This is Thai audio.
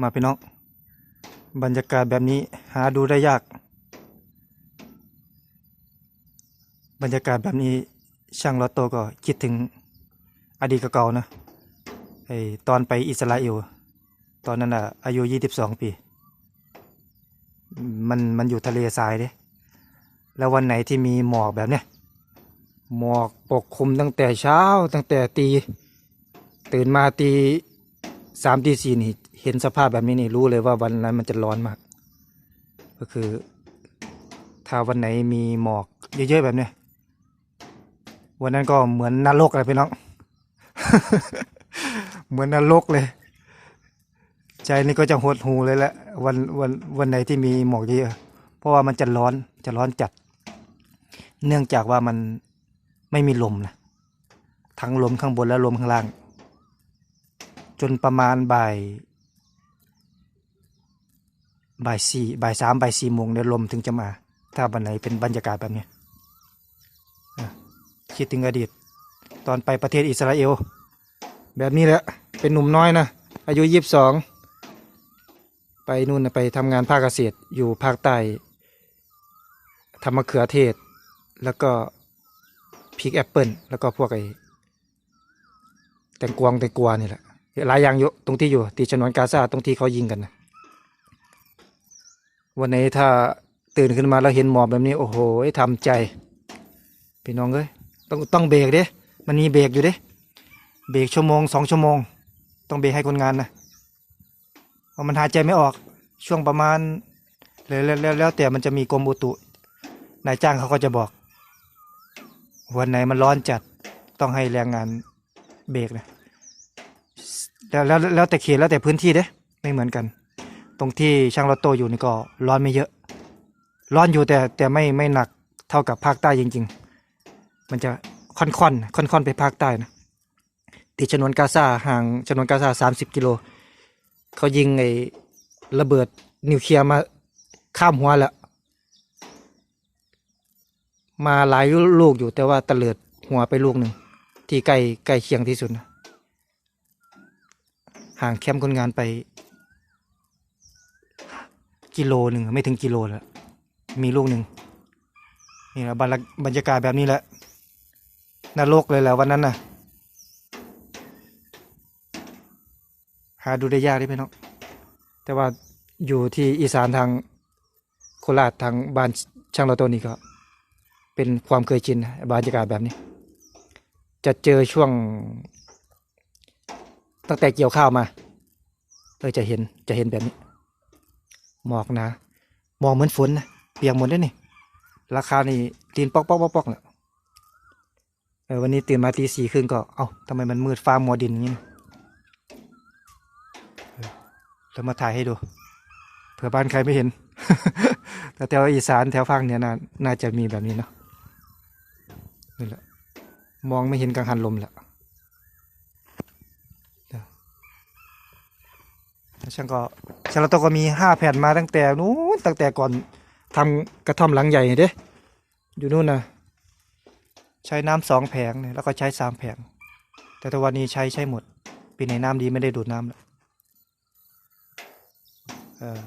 มาพี่น้องบรรยากาศแบบนี้หาดูได้ยาก บรรยากาศแบบนี้ช่างลอตโตก็คิดถึงอดีตเก่าๆนะไอตอนไปอิสราเอลตอนนั้นอะอายุยี่สิบสองปี มันมันอยู่ทะเลทรายเด้แล้ววันไหนที่มีหมอกแบบเนี้ยหมอกปกคลุมตั้งแต่เช้าตั้งแต่ตี ตื่นมาตีสามตีสี่นี่ เห็นสภาพแบบนี้นี่รู้เลยว่าวันนั้นมันจะร้อนมาก ก็คือ ถ้าวันไหนมีหมอกเยอะๆแบบนี้วันนั้นก็เหมือนนรกเลยพี่น้อง เหมือนนรกเลย ใจนี่ก็จะหดหูเลยแหละวันวันวันไหนที่มีหมอกเยอะเพราะว่ามันจะร้อนจะร้อนจัด เนื่องจากว่ามันไม่มีลมนะทั้งลมข้างบนและลมข้างล่าง จนประมาณบ่าย บ่ายสี่บ่ายสามบ่ายสี่โมงเนี่ยลมถึงจะมา ถ้าวันไหนเป็นบรรยากาศแบบนี้คิดถึงอดีต ตอนไปประเทศอิสราเอล แบบนี้แหละเป็นหนุ่มน้อยนะ อายุยี่สิบสองไปนู่นนะไปทำงานภาคเกษตรอยู่ภาคใต้ทำมะเขือเทศ แล้วก็พริกแอปเปิลแล้วก็พวกไอ้แตงกวงแตงกวานี่แหละหลายอย่างอยู่ตรงที่อยู่ตีชนวนกาซาตรงที่เขายิงกันนะ วันนี้ถ้าตื่นขึ้นมาแล้วเห็นหมอกแบบนี้โอ้โหทำใจพี่น้องเอ้ยต้องต้องเบรกเด้มันมีเบรกอยู่เด้เบรกชั่วโมงสองชั่วโมง ต้องเบรกให้คนงานนะเพราะมันหายใจไม่ออกช่วงประมาณแล้วแล้วแล้วแล้วแต่มันจะมีกรมอุตุนายจ้างเขาก็จะบอก วันไหนมันร้อนจัดต้องให้แรงงานเบรกนะแล้วแล้วแล้วแต่เขตแล้วแต่พื้นที่เด้ไม่เหมือนกัน ตรงที่ช่างรถโตอยู่นี่ก็ร้อนไม่เยอะ ร้อนอยู่แต่แต่ไม่ไม่หนักเท่ากับภาคใต้จริง ๆ มันจะค่อนค่อนค่อนค่อนไปภาคใต้นะติดชนวนกาซาห่างชนวนกาซาสามสิบกิโลเขายิงไอ้ระเบิดนิวเคลียร์มาข้ามหัวแล้วมาหลายลูกอยู่แต่ว่าตะเลิดหัวไปลูกหนึ่งที่ใกล้ใกล้เคียงที่สุดนะห่างแคมป์คนงานไป กิโลหนึ่งไม่ถึงกิโลแล้วมีลูกหนึ่งนี่แหละบรรยากบรรยากาศแบบนี้แหละนรกเลยแหละวันนั้นน่ะ หาดูได้ยากได้ไหมน้องแต่ว่าอยู่ที่อีสานทางโคราชทางบ้านช่างเราตัวนี้ก็ เป็นความเคยชินบรรยากาศแบบนี้ จะเจอช่วง ตั้งแต่เกี่ยวข้าวมาเออจะเห็นจะเห็นแบบนี้ หมอกนะหมอกเหมือนฝนนะเปียกหมดเลยนี่ ราคานี่ตีนปอกปอกปอกปอกเนี่ยเออวันนี้ตื่นมาตีสี่ครึ่งก็เอ้าทำไมมันมืดฟ้ามัวดินอย่างนี้นะแล้วมาถ่ายให้ดู เผื่อบ้านใครไม่เห็น แต่แถวอีสานแถวภาคเหนือน่าน่าจะมีแบบนี้เนาะนี่แหละมองไม่เห็นกังหันลมแหละเดี๋ยวแล้ว ช่างก็ช่างเราตองก็มีห้าแผ่นมาตั้งแต่นู้นตั้งแต่ก่อนทำกระท่อมหลังใหญ่เด้อยู่นู่นนะใช้น้ำสองแผงเนี่ยแล้วก็ใช้สามแผง แต่ตัววันนี้ใช้ใช้หมด ปีไหนน้ำดีไม่ได้ดูดน้ำแล้วเออ